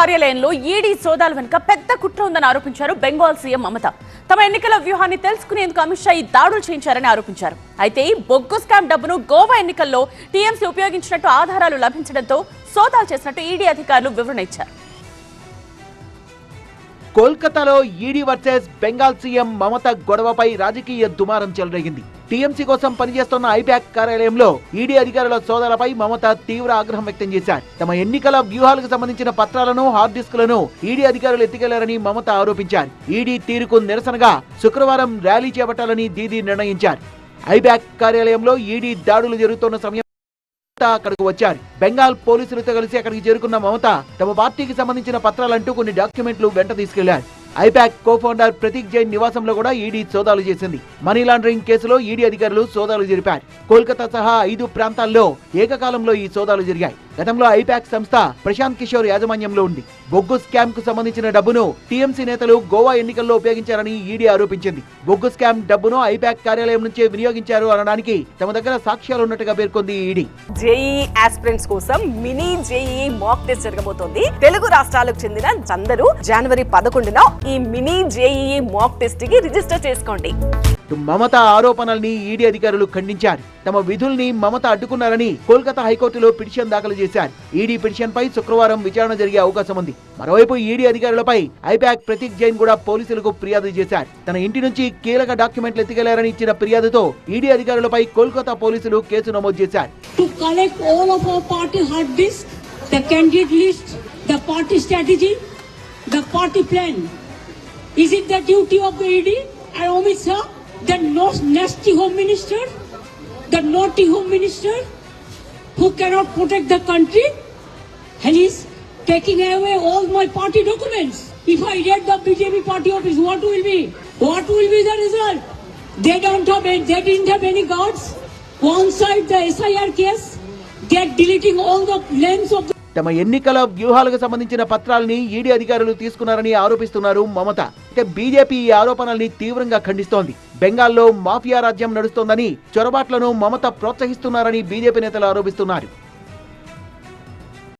కార్యాలయంలో ఈడీ సోదాల వెనుక పెద్ద కుట్ర ఉందని ఆరోపించారు బెంగాల్ సీఎం మమత. తమ ఎన్నికల వ్యూహాన్ని తెలుసుకునేందుకు అమిత్ షా ఈ దాడులు చేయించారని ఆరోపించారు. అయితే ఈ బొగ్గు స్కామ్ డబ్బును గోవా ఎన్నికల్లో టీఎంసీ ఉపయోగించినట్టు ఆధారాలు లభించడంతో సోదాలు చేసినట్టు ఈడీ అధికారులు వివరణ ఇచ్చారు. కోల్కతాలో ED versus Bengal CM Mamata గొడవపై రాజకీయ దుమారం చెలరేగింది. టీఎంసీ కోసం పనిచేస్తున్న ఐబ్యాక్ కార్యాలయంలో ఈడీ అధికారుల సోదాలపై మమత తీవ్ర ఆగ్రహం వ్యక్తం చేశారు. తమ ఎన్నికల వ్యూహాలకు సంబంధించిన పత్రాలను హార్డ్ డిస్కులను ఈడీ అధికారులు ఎత్తికెళ్ళారని మమత ఆరోపించారు. ఈడీ తీరుకు నిరసనగా శుక్రవారం ర్యాలీ చేపట్టాలని దీదీ నిర్ణయించారు. ఐబ్యాక్ కార్యాలయంలో ఈడీ దాడులు జరుగుతున్న సమయం మమత అక్కడికి వచ్చారు. బెంగాల్ పోలీసులతో కలిసి అక్కడికి చేరుకున్న మమత తమ పార్టీకి సంబంధించిన పత్రాలంటూ కొన్ని డాక్యుమెంట్లు వెంట తీసుకెళ్ళారు. ఐపాక్ కో ఫౌండర్ ప్రతీక్ జైన్ నివాసంలో కూడా ఈడీ సోదాలు చేసింది. మనీ లాండరింగ్ కేసులో ఈడీ అధికారులు సోదాలు జరిపారు. కోల్కతా సహా ఐదు ప్రాంతాల్లో ఏకకాలంలో ఈ సోదాలు జరిగాయి. గతంలో ఐపాక్ సంస్థ ప్రశాంత్ కిషోర్ యాజమాన్యంలో ఉంది. బొగ్గు స్కామ్కు సంబంధించిన డబ్బును టీఎంసీ నేతలు గోవా ఎన్నికల్లో ఉపయోగించారని ఈడీ ఆరోపించింది. బొగ్గు స్కామ్ డబ్బును ఐపాక్ కార్యాలయం నుంచే వినియోగించారు అనడానికి తమ దగ్గర సాక్ష్యాలు ఉన్నట్టుగా పేర్కొంది ఈడీ. జేఈ ఆస్పిరెంట్స్ కోసం మినీ జేఈ మాక్ టెస్ట్ జరగబోతోంది. తెలుగు రాష్ట్రాలకు చెందిన అందరూ జనవరి పదకొండున ఈ మినీ జేఈ మాక్ టెస్ట్కి రిజిస్టర్ చేసుకోండి. మమత ఆరోపణల్ని ఈడీ అధికారులు ఖండించారు. తమ విధుల్ని మమత అడ్డుకున్నారని కోల్కతా హైకోర్టులో పిటిషన్ దాఖలు చేశారు. ఈడీ పిటిషన్ పై శుక్రవారం విచారణ జరిగే అవకాశం ఉంది. మరోవైపు ఈడీ అధికారులపై ఐపాక్ ప్రతీక్ జైన్ కూడా పోలీసులకు ఫిర్యాదు చేశారు. తన ఇంటి నుంచి కీలక డాక్యుమెంట్లు ఎత్తికెళ్ళారని ఇచ్చిన ఫిర్యాదుతో ఈడీ అధికారులపై కోల్కతా పోలీసులు కేసు నమోదు చేశారు. The candidate list, the party strategy, the party plan. Is it the duty of the ED and Omit sir. The nasty home minister, the naughty home minister, who cannot protect the country, and is taking away all my party documents? If I read the BJP party office, what will be? What will be the result? They don't have, any, they didn't have any guards. One side the SIR case, they're deleting all the names of the తమ ఎన్నికల వ్యూహాలకు సంబంధించిన పత్రాలని ED అధికారులు తీసుకున్నారని ఆరోపిస్తున్నారు మమత అయితే BJP ఈ ఆరోపణల్ని తీవ్రంగా ఖండిస్తోంది బెంగాల్లో మాఫియా రాజ్యం నడుస్తోందని చొరబాట్లను మమత ప్రోత్సహిస్తున్నారని బీజేపీ నేతలు ఆరోపిస్తున్నారు.